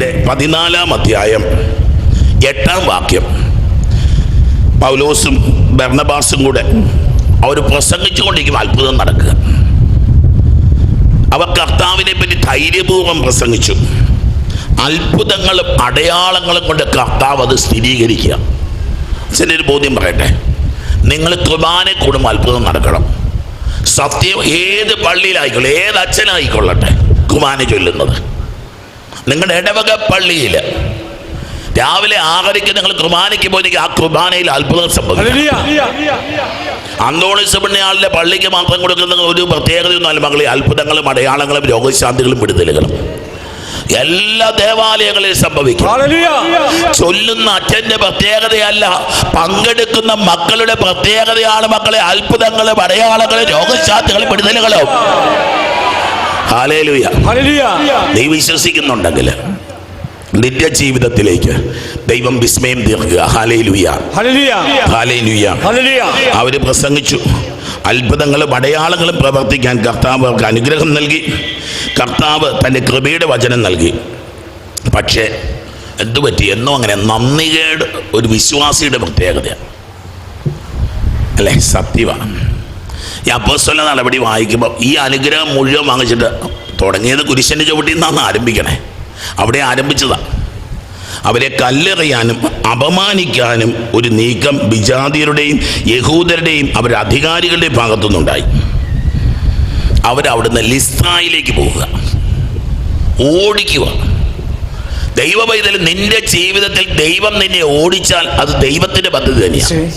പ്രവർത്തനത്തിന്റെ പതിനാലാം അധ്യായം എട്ടാം വാക്യം. പൗലോസും ബർണബാസും കൂടെ അവർ പ്രസംഗിച്ചുകൊണ്ടിരിക്കും അത്ഭുതം നടക്കുക. അവർ കർത്താവിനെ പറ്റി ധൈര്യപൂർവം പ്രസംഗിച്ചു. അത്ഭുതങ്ങളും അടയാളങ്ങളും കൊണ്ട് കർത്താവ് അത് സ്ഥിരീകരിക്കുക. ഒരു ബോധ്യം പറയട്ടെ. നിങ്ങൾ കുർബാനെ കൂടുമ്പോൾ അത്ഭുതം നടക്കണം. സത്യം ഏത് പള്ളിയിലായിക്കൊള്ളെ ഏത് അച്ഛനായിക്കൊള്ളട്ടെ കുർബാന ചൊല്ലുന്നത്. നിങ്ങളുടെ ഇടവക പള്ളിയിൽ രാവിലെ ആഹരിക്ക് നിങ്ങൾ കുർബാനയ്ക്ക് പോയി ആ കുർബാനയിൽ അത്ഭുതം സംഭവിക്കും. അന്തോണിസ് പുണ്യാളിലെ പള്ളിക്ക് മാത്രം കൊടുക്കുന്ന ഒരു പ്രത്യേകതയൊന്നും മകളെ അത്ഭുതങ്ങളും അടയാളങ്ങളും രോഗശാന്തികളും വിടുതലുകളും. എല്ലാ ദേവാലയങ്ങളിലും സംഭവിക്കും. ചൊല്ലുന്ന അച്ഛന്റെ പ്രത്യേകതയല്ല പങ്കെടുക്കുന്ന മക്കളുടെ പ്രത്യേകതയാണ് മക്കളെ. അത്ഭുതങ്ങളും അടയാളങ്ങളും രോഗശാന്തികളും വിടുതലുകളും. നീ വിശ്വസിക്കുന്നുണ്ടെങ്കിൽ നിന്റെ ജീവിതത്തിലേക്ക് ദൈവം വിസ്മയം തീർക്കുക. അവർ പ്രസംഗിച്ചു. അത്ഭുതങ്ങളും അടയാളങ്ങളും പ്രവർത്തിക്കാൻ കർത്താവ് അവർക്ക് അനുഗ്രഹം നൽകി. കർത്താവ് തന്റെ കൃപയുടെ വചനം നൽകി. പക്ഷേ എന്തുപറ്റി എന്നോ അങ്ങനെ നന്ദികേട് ഒരു വിശ്വാസിയുടെ പ്രത്യേകതയാണ്. അല്ലേ? സത്യമാണ്. ഈ അപ്പോസ്തല നടപടി വായിക്കുമ്പോൾ ഈ അനുഗ്രഹം മുഴുവൻ വാങ്ങിച്ചിട്ട് തുടങ്ങിയത് കുരിശന്റെ ചുവട്ടിൽ നിന്നാണ് ആരംഭിക്കണേ. അവിടെ ആരംഭിച്ചതാണ് അവരെ കല്ലെറിയാനും അപമാനിക്കാനും ഒരു നീക്കം വിജാതിയരുടെയും യഹൂദരുടെയും അവരുടെ അധികാരികളുടെയും ഭാഗത്തുനിന്നുണ്ടായി. അവരവിടുന്ന് ലിസ്ത്രായിലേക്ക് പോവുക. ഓടിക്കുക. ദൈവ പൈതൽ നിന്റെ ജീവിതത്തിൽ ദൈവം നിന്നെ ഓടിച്ചാൽ അത് ദൈവത്തിന്റെ പദ്ധതി തന്നെയാണ്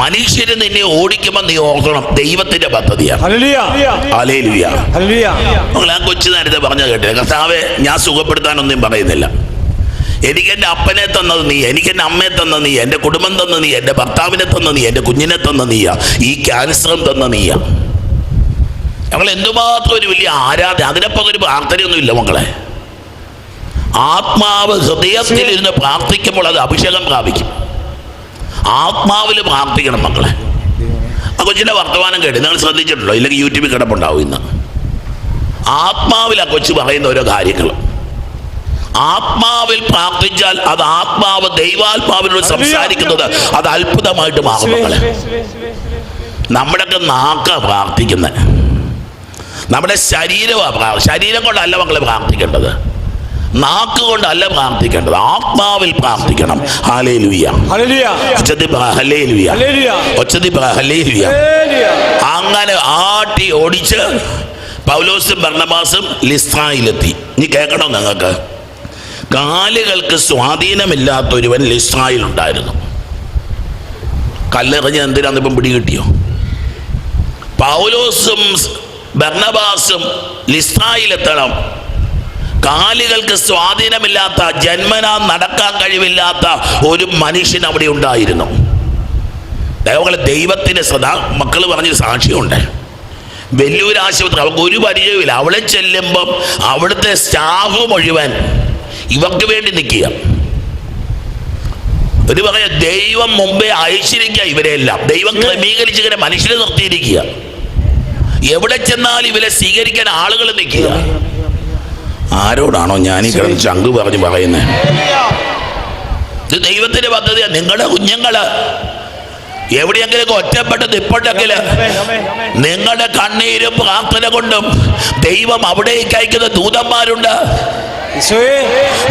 മനുഷ്യര് നിന്നെ ഓടിക്കുമ്പോൾ നീ ഓർക്കണം ദൈവത്തിന്റെ പദ്ധതിയാണ്. നിങ്ങൾ ആ കൊച്ചു നേരത്തെ പറഞ്ഞ കേട്ടില്ല കർത്താവെ ഞാൻ സുഖപ്പെടുത്താനൊന്നും പറയുന്നില്ല. എനിക്ക് എന്റെ അപ്പനെ തന്നത് നീ എനിക്ക് എന്റെ അമ്മയെ തന്ന നീ എന്റെ കുടുംബം തന്ന നീ എന്റെ ഭർത്താവിനെ തന്ന നീ എന്റെ കുഞ്ഞിനെ തന്ന നീയാ ഈ ക്യാൻസറും തന്ന നീയാ. ഞങ്ങൾ എന്തുമാത്രം ഒരു വലിയ ആരാധന അതിനപ്പം ഒരു പ്രാർത്ഥനയൊന്നും ഇല്ല മക്കളെ. ആത്മാവ് ഹൃദയത്തിൽ ഇരുന്ന് പ്രാർത്ഥിക്കുമ്പോൾ അത് അഭിഷേകം പ്രാപിക്കും. ആത്മാവിൽ പ്രാർത്ഥിക്കണം മക്കളെ. ആ കൊച്ചിന്റെ വർത്തമാനം കേട്ട് നിങ്ങൾ ശ്രദ്ധിച്ചിട്ടുണ്ടോ? ഇല്ലെങ്കിൽ യൂട്യൂബിൽ കിടപ്പുണ്ടാവും ഇന്ന്. ആത്മാവിൽ ആ കൊച്ചു പറയുന്ന ഓരോ കാര്യങ്ങൾ. ആത്മാവിൽ പ്രാർത്ഥിച്ചാൽ അത് ആത്മാവ് ദൈവാത്മാവിനോട് സംസാരിക്കുന്നത് അത് അത്ഭുതമായിട്ട് മാറും മക്കളെ. നമ്മുടെയൊക്കെ നാക്ക പ്രാർത്ഥിക്കുന്നത് നമ്മുടെ ശരീരമാണ് ശരീരം കൊണ്ടല്ല മക്കളെ പ്രാർത്ഥിക്കേണ്ടത്. നാക്ക് കൊണ്ടല്ല പ്രാർത്ഥിക്കേണ്ടത്. ആത്മാവിൽ പ്രാർത്ഥിക്കണം. അങ്ങനെ ആട്ടി ഓടിച്ച് പൗലോസും ഭരണമാസും ലിസ്ട്രായിലെത്തി ഇനി കേൾക്കണോ നിങ്ങൾക്ക്? കാലുകൾക്ക് സ്വാധീനമില്ലാത്തൊരുവൻ ലിസ്ട്രായിലുണ്ടായിരുന്നു കല്ലെറിഞ്ഞ് എന്തിനാന്ന് ഇപ്പം പിടികിട്ടിയോ പൗലോസും ഭരണബാസും ലിസ്ട്രായിലെത്തണം കാലുകൾക്ക് സ്വാധീനമില്ലാത്ത ജന്മനാ നടക്കാൻ കഴിവില്ലാത്ത ഒരു മനുഷ്യൻ അവിടെ ഉണ്ടായിരുന്നു. ദൈവങ്ങളെ ദൈവത്തിന് സദാ മക്കൾ പറഞ്ഞൊരു സാക്ഷിയുണ്ട്. വലിയൊരു ആശുപത്രി അവൾക്ക് ഒരു പരിചയമില്ല അവളെ ചെല്ലുമ്പം അവിടുത്തെ സ്റ്റാഫ് മുഴുവൻ ഇവർക്ക് വേണ്ടി നിൽക്കുക. ഒരു പറയാ ദൈവം മുമ്പേ അയച്ചിരിക്കുക ഇവരെല്ലാം ദൈവം ക്രമീകരിച്ച് ഇങ്ങനെ മനുഷ്യരെ നിർത്തിയിരിക്കുക. എവിടെ ചെന്നാൽ ഇവരെ സ്വീകരിക്കാൻ ആളുകൾ നിൽക്കുക. ആരോടാണോ ഞാൻ ഈ കിടന്ന് ചങ്ക് പറഞ്ഞ് പറയുന്നത് ഇത് ദൈവത്തിന്റെ പദ്ധതിയാ. നിങ്ങളുടെ കുഞ്ഞുങ്ങൾ എവിടെയെങ്കിലും ഒറ്റപ്പെട്ട് നിപ്പുണ്ടെങ്കിൽ നിങ്ങളുടെ കണ്ണീരും പ്രാർത്ഥന കൊണ്ടും ദൈവം അവിടേക്ക് അയക്കുന്ന ദൂതന്മാരുണ്ട്.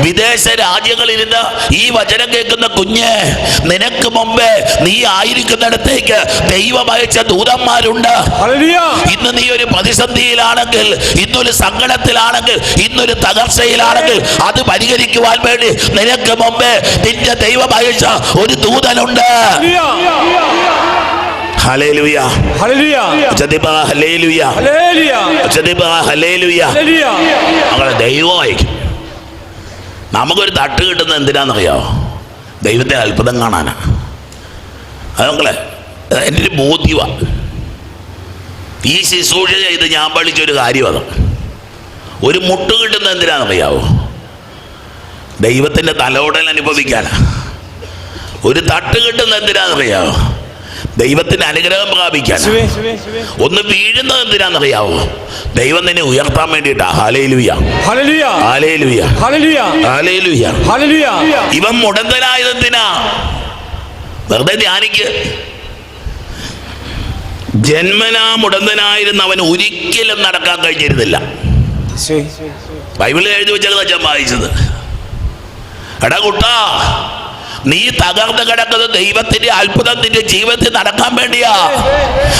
വിദേശ രാജ്യങ്ങളിരുന്ന് ഈ വചനം കേൾക്കുന്ന കുഞ്ഞ് നിനക്ക് മുമ്പേ നീ ആയിരിക്കുന്നിടത്തേക്ക് ദൈവം അയച്ച ദൂതന്മാരുണ്ട്. ഇന്ന് നീ ഒരു പ്രതിസന്ധിയിലാണെങ്കിൽ ഇന്നൊരു സങ്കടത്തിലാണെങ്കിൽ ഇന്നൊരു തകർച്ചയിലാണെങ്കിൽ അത് പരിഹരിക്കുവാൻ വേണ്ടി നിനക്ക് മുമ്പേ നിന്റെ ദൈവം അയച്ച ഒരു ദൂതനുണ്ട്. ദൈവം അയക്കും. നമുക്കൊരു തട്ട് കിട്ടുന്നത് എന്തിനാണെന്നറിയോ ദൈവത്തെ അത്ഭുതം കാണാനാണ് അത് മക്കളെ എന്റെ ഒരു ബോധ്യമാണ് ഈ ശുശ്രൂഷ ചെയ്ത് ഞാൻ പഠിച്ചൊരു കാര്യമാണ് ഒരു മുട്ട് കിട്ടുന്നത് എന്തിനാണെന്നറിയാവോ ദൈവത്തിന്റെ തലോടൽ അനുഭവിക്കാനാ. ഒരു തട്ട് കിട്ടുന്നത് എന്തിനാണെന്നറിയാവോ ദൈവത്തിന്റെ അനുഗ്രഹം suwe. ഒന്ന് വീഴുന്നത് എന്തിനാണെന്നറിയാവോ ദൈവം നിന്നെ ഉയർത്താൻ വേണ്ടിയിട്ടാ. ഇവൻ മുടന്തനായതെന്തിനാ? വെറുതെ ധ്യാനിക്ക്. ജന്മനാ മുടന്തനായിരുന്ന അവൻ ഒരിക്കലും നടക്കാൻ കഴിഞ്ഞിരുന്നില്ല. ബൈബിളിൽ എഴുതി വെച്ചാൽ അച്ഛൻ വായിച്ചത്. എടാ കുട്ടാ നീ തകർന്നു കിടക്കുന്നത് ദൈവത്തിന്റെ അത്ഭുതം നിന്റെ ജീവിതത്തിൽ നടക്കാൻ വേണ്ടിയാ.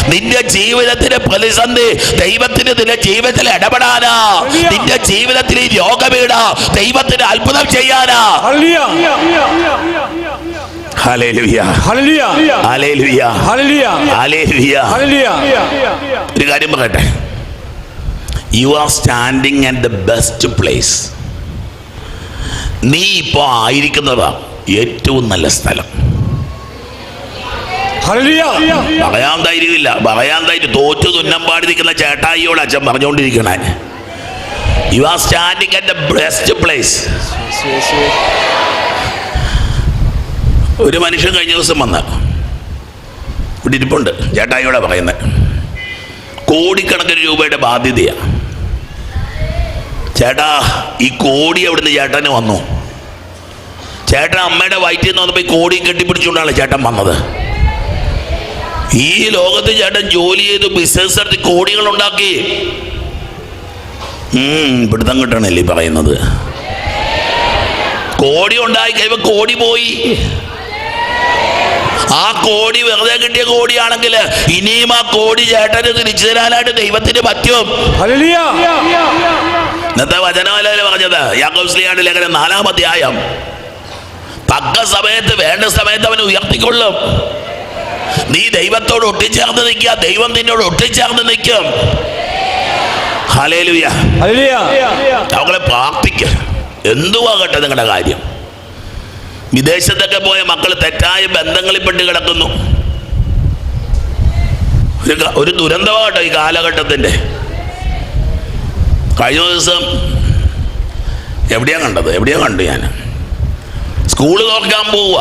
നിന്റെ ജീവിതത്തിലെ പ്രതിസന്ധി ദൈവത്തിന് നിന്റെ ജീവിതത്തിൽ ഇടപെടാനാ. നിന്റെ ജീവിതത്തിൽ ഈ രോഗവീട ദൈവത്തിന് അത്ഭുതം ചെയ്യാനാ. ഒരു കാര്യം പറയട്ടെ. You are standing at the best place നീ ഇപ്പോൾ ആയിരിക്കുന്നതാ ഏറ്റവും നല്ല സ്ഥലം. പറയാൻ ധൈര്യമില്ല പറയാൻ ധൈര്യം തോറ്റു തുന്നം പാടിയിരിക്കുന്ന ചേട്ടായിയോട് അച്ഛൻ പറഞ്ഞുകൊണ്ടിരിക്കണേ. You are standing at the best place. ഒരു മനുഷ്യൻ കഴിഞ്ഞ ദിവസം വന്ന് ഇവിടെ ഇരിപ്പുണ്ട്. ചേട്ടായിയോടെ പറയുന്നത് കോടിക്കണക്കിന് രൂപയുടെ ബാധ്യതയാണ് ചേട്ടാ ഈ കോടി അവിടുന്ന് ചേട്ടന് വന്നു? ചേട്ടൻ അമ്മയുടെ വയറ്റിൽ നിന്ന് വന്നപ്പോൾ കോടി കെട്ടിപ്പിടിച്ചുകൊണ്ടാണ് ചേട്ടൻ വന്നത്. ഈ ലോകത്ത് ചേട്ടൻ ജോലി ചെയ്ത് ബിസിനസ് നടത്തി കോടികൾ ഉണ്ടാക്കി. പിടുത്തം കിട്ടണല്ലേ പറയുന്നത്. കോടി ഉണ്ടായി കഴിയുമ്പോൾ കോടി പോയി. ആ കോടി വെറുതെ കിട്ടിയ കോടിയാണെങ്കിൽ ഇനിയും ആ കോടി ചേട്ടന് തിരിച്ചു തരാനായിട്ട് ദൈവത്തിന് പറ്റും. ഇന്നത്തെ വചനമല്ലേ പറഞ്ഞത്? യാക്കോസ്ലിയാണ് ലേഖനം നാലാം അധ്യായം. തക്ക സമയത്ത് വേണ്ട സമയത്ത് അവൻ ഉയർത്തിക്കൊള്ളും. നീ ദൈവത്തോട് ഒട്ടിച്ചേർന്ന് നിൽക്കുക ദൈവം നിന്നോട് ഒട്ടിച്ചേർന്ന് നിൽക്കും. അവളെ പ്രാർത്ഥിക്ക. എന്തുവാകട്ടെ നിങ്ങളുടെ കാര്യം? വിദേശത്തൊക്കെ പോയ മക്കൾ തെറ്റായ ബന്ധങ്ങളിൽപ്പെട്ട് കിടക്കുന്നു. ഒരു ദുരന്തമാകട്ടെ ഈ കാലഘട്ടത്തിന്റെ കഴിഞ്ഞ ദിവസം എവിടെയാ കണ്ടത്? എവിടെയാ കണ്ടു ഞാൻ സ്കൂൾ തുറക്കാൻ പോവുക.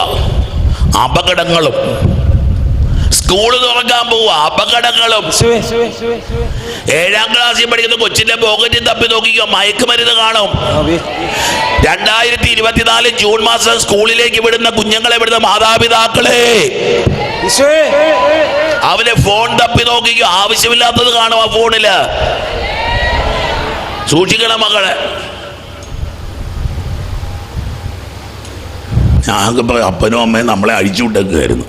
അപകടങ്ങളും. സ്കൂൾ തുറക്കാൻ പോവുക. അപകടങ്ങളും. ഏഴാം ക്ലാസ്സിൽ പഠിക്കുന്ന കൊച്ചിന്റെ പോക്കറ്റിൽ തപ്പി നോക്കിക്കോ. മയക്കുമരുന്ന് കാണും. രണ്ടായിരത്തി ഇരുപത്തിനാല് ജൂൺ മാസം സ്കൂളിലേക്ക് വിടുന്ന കുഞ്ഞുങ്ങളെ വിടുന്ന മാതാപിതാക്കളെ. അവരെ ഫോൺ തപ്പി നോക്കിക്കോ. ആവശ്യമില്ലാത്തത് കാണും ആ ഫോണിൽ. സൂക്ഷിക്കണം മക്കളെ ഇപ്പൊ അപ്പനും അമ്മയും നമ്മളെ അഴിച്ചു വിട്ടേക്കുമായിരുന്നു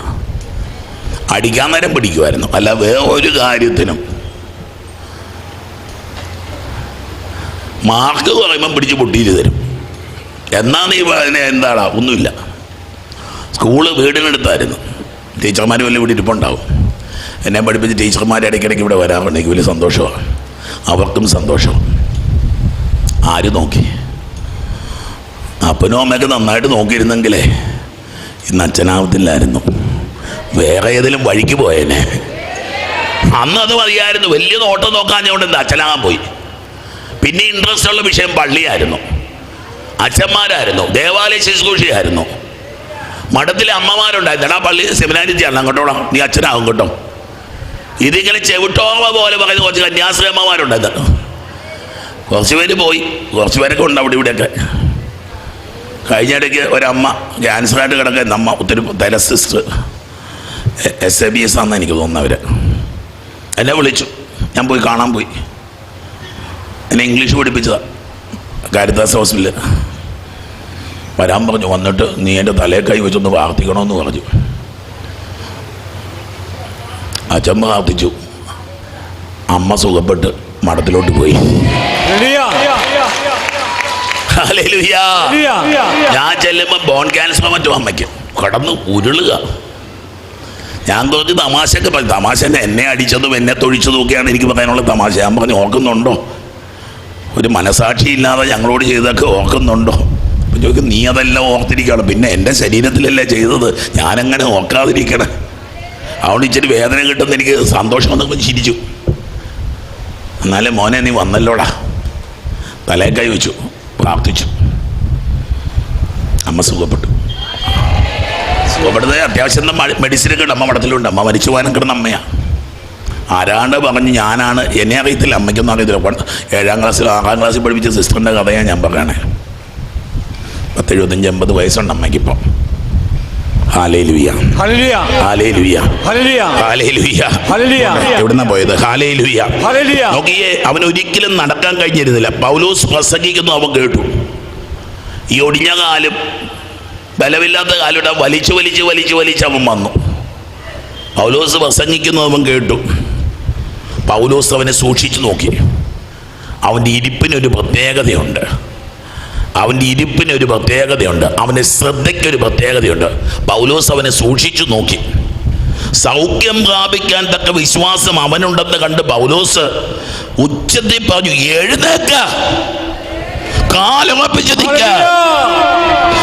അടിക്കാൻ നേരം പിടിക്കുമായിരുന്നു അല്ല വേറെ ഒരു കാര്യത്തിനും മാർക്ക് കുറയുമ്പം പിടിച്ച് പൊട്ടിയിട്ട് തരും. എന്നാ നീ അതിനെ എന്താടാ? ഒന്നുമില്ല. സ്കൂൾ വീടിനടുത്തായിരുന്നു. ടീച്ചർമാർ വലിയ ഇവിടെ ഇരിപ്പുണ്ടാവും. എന്നെ പഠിപ്പിച്ച ടീച്ചർമാർ ഇടയ്ക്കിടയ്ക്ക് ഇവിടെ വരാറുണ്ടെങ്കിൽ വലിയ സന്തോഷമാണ്. അവർക്കും സന്തോഷം ആര് നോക്കി? അപ്പനും അമ്മയൊക്കെ നന്നായിട്ട് നോക്കിയിരുന്നെങ്കിലേ ഇന്ന് അച്ഛനാവത്തില്ലായിരുന്നു. വേറെ ഏതെങ്കിലും വഴിക്ക് പോയേനെ. അന്ന് അത് മതിയായിരുന്നു. വലിയ നോട്ടം നോക്കാഞ്ഞുകൊണ്ട് എന്താ അച്ഛനാകാൻ പോയി. പിന്നെ ഇൻട്രസ്റ്റ് ഉള്ള വിഷയം പള്ളിയായിരുന്നു. അച്ഛന്മാരായിരുന്നു. ദേവാലയ ശുശ്രൂഷയായിരുന്നു. മഠത്തിലെ അമ്മമാരുണ്ടായിരുന്നു. പള്ളി സെമിനാരി ചെയ്യണം അങ്ങോട്ടോടാ. നീ അച്ഛനാകും കേട്ടോ. ഇതിങ്ങനെ ചെവിട്ടോമ പോലെ പറയുന്ന കുറച്ച് കന്യാശ്രമമാരുണ്ടായിരുന്നു കുറച്ച് പേര് പോയി. കുറച്ച് പേരൊക്കെ ഉണ്ട് അവിടെ ഇവിടെയൊക്കെ. കഴിഞ്ഞ ഇടയ്ക്ക് ഒരമ്മ ക്യാൻസറായിട്ട് കിടക്കുന്ന അമ്മ ഒത്തിരി തല sister S A B S ആണെന്ന് എനിക്ക് തോന്നുന്നവർ എന്നെ വിളിച്ചു. ഞാൻ പോയി കാണാൻ പോയി. എന്നെ ഇംഗ്ലീഷ് പഠിപ്പിച്ചതാണ് കാരിദാസ് ഹോസ്പിറ്റലിൽ വരാൻ പറഞ്ഞു. വന്നിട്ട് നീ എന്റെ തലയെ കൈ വെച്ചൊന്ന് പ്രാർത്ഥിക്കണമെന്ന് പറഞ്ഞു. അച്ഛൻ പ്രാർത്ഥിച്ചു. അമ്മ സുഖപ്പെട്ട് മഠത്തിലോട്ട് പോയി. ഞാൻ ചെല്ലുമ്പോൾ ബോൺ ക്യാൻസർ മറ്റും അമ്മയ്ക്ക് കടന്ന് ഉരുളുക. ഞാൻ കുറച്ച് തമാശയൊക്കെ പറഞ്ഞു തമാശ എന്നെ എന്നെ അടിച്ചതും എന്നെ തൊഴിച്ചതും ഒക്കെയാണ് എനിക്ക് പറയാനുള്ള തമാശ. ഞാൻ പറഞ്ഞു ഓർക്കുന്നുണ്ടോ? ഒരു മനസാക്ഷി ഇല്ലാതെ ഞങ്ങളോട് ചെയ്തൊക്കെ ഓർക്കുന്നുണ്ടോ? ചോദിക്കും നീ അതെല്ലാം ഓർത്തിരിക്കണം പിന്നെ എന്റെ ശരീരത്തിലല്ലേ ചെയ്തത്? ഞാനങ്ങനെ ഓർക്കാതിരിക്കണം. അതുകൊണ്ട് ഇച്ചിരി വേദന കിട്ടുന്ന എനിക്ക് സന്തോഷം വന്നപ്പോൾ ചിരിച്ചു. എന്നാലും മോനെ നീ വന്നല്ലോടാ. തലേ കൈ വെച്ചു. പ്രാർത്ഥിച്ചു. അമ്മ സുഖപ്പെട്ടു. സുഖപ്പെടുന്നത് അത്യാവശ്യം മെഡിസിൻ കിട്ടും അമ്മ മഠത്തിലുണ്ട് അമ്മ മരിച്ചു പോകാനും കിടന്ന അമ്മയാണ് ആരാണ്ട് പറഞ്ഞ് ഞാനാണ് എന്നെ അറിയത്തില്ല. അമ്മയ്ക്കൊന്നും അറിയത്തില്ല. ഏഴാം ക്ലാസ്സിൽ ആറാം ക്ലാസ്സിൽ പഠിപ്പിച്ച സിസ്റ്ററിന്റെ കഥയാണ് ഞാൻ പറയണേ പത്തെഴുപത്തഞ്ച് എൺപത് വയസ്സുണ്ട് അമ്മയ്ക്കിപ്പം. എവിടുന്നാ പോയത്? നോക്കിയേ അവൻ ഒരിക്കലും നടക്കാൻ കഴിഞ്ഞിരുന്നില്ല. പൗലോസ് പ്രസംഗിക്കുന്നു അവൻ കേട്ടു. ഈ ഒടിഞ്ഞ കാലും ബലമില്ലാത്ത കാലിടെ വലിച്ചു വലിച്ച് വലിച്ചു വലിച്ച് അവൻ വന്നു. പൗലോസ് പ്രസംഗിക്കുന്നു അവൻ കേട്ടു. പൗലോസ് അവനെ സൂക്ഷിച്ചു നോക്കി. അവന്റെ ഇരിപ്പിനൊരു പ്രത്യേകതയുണ്ട്. അവന്റെ ഇരിപ്പിന് ഒരു പ്രത്യേകതയുണ്ട് അവന്റെ ശ്രദ്ധയ്ക്കൊരു പ്രത്യേകതയുണ്ട്. പൗലോസ് അവനെ സൂക്ഷിച്ചു നോക്കി. സൗഖ്യം പ്രാപിക്കാൻ തക്ക വിശ്വാസം അവനുണ്ടെന്ന് കണ്ട് പൗലോസ് ഉച്ചത്തിൽ പറഞ്ഞു എഴുന്നേക്ക. കാലുറപ്പിച്ച് നിൽക്ക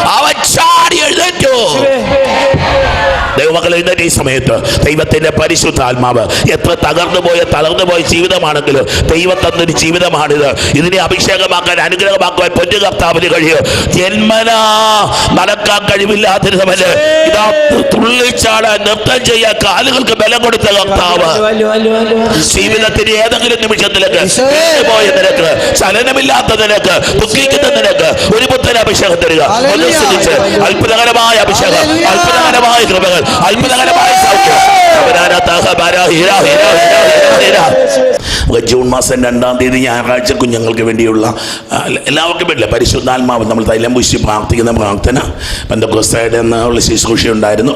അവൻ ചാടി എഴുന്നേറ്റു. ദൈവമക്കൾ എഴുന്നേറ്റ ഈ സമയത്ത് ദൈവത്തിന്റെ പരിശുദ്ധാത്മാവ് എത്ര തകർന്നു പോയ തളർന്നു പോയ ജീവിതമാണെങ്കിലും ദൈവം തന്നൊരു ജീവിതമാണിത്. ഇതിനെ അഭിഷേകമാക്കാൻ അനുഗ്രഹമാക്കുവാൻ പൊന്നു കർത്താവിന് കഴിയും. ജന്മനാ നടക്കാൻ കഴിവില്ലാതിരുന്നവന് ഇതാ തുള്ളിച്ചാടാൻ നൃത്തം ചെയ്യാൻ കാലുകൾക്ക് ബലം കൊടുത്ത കർത്താവ്. ജീവിതത്തിന്റെ ഏതെങ്കിലും നിമിഷത്തിലേക്ക് പോയ നിനക്ക് ചലനമില്ലാത്ത നിനക്ക് ദുഃഖിക്കുന്ന നിനക്ക് ഒരു പുത്തൻ അഭിഷേകം തരിക. അത്ഭുതകരമായ അഭിഷേകം അത്ഭുതകരമായ കൃപകൾ. അത്ഭുതകരമായ സൗഖ്യം. നമുക്ക് ജൂൺ മാസം രണ്ടാം തീയതി ഞായറാഴ്ച കുഞ്ഞുങ്ങൾക്ക് വേണ്ടിയുള്ള എല്ലാവർക്കും വേണ്ടില്ല പരിശുദ്ധാത്മാവ് നമ്മൾ തൈലം പൂശി പ്രാർത്ഥിക്കുന്ന പ്രാർത്ഥന. ബന്ധക്കോസ്തയുടെ എന്നുള്ള ശുശ്രൂഷ ഉണ്ടായിരുന്നു.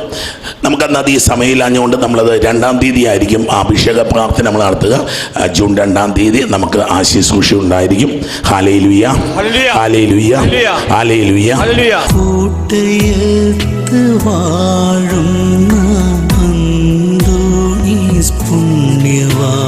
നമുക്കന്ന് അത് ഈ സമയമില്ലാഞ്ഞുകൊണ്ട് നമ്മളത് രണ്ടാം തീയതി ആയിരിക്കും ആ അഭിഷേക പ്രാർത്ഥന നമ്മൾ നടത്തുക. ജൂൺ രണ്ടാം തീയതി നമുക്ക് ആ ശുശ്രൂഷ ഉണ്ടായിരിക്കും. ഹാലേ ലുയ്യ ഹല്ലേലൂയ. ഹാലേ ലുയ്യ. ഹാലേ ലുയ്യ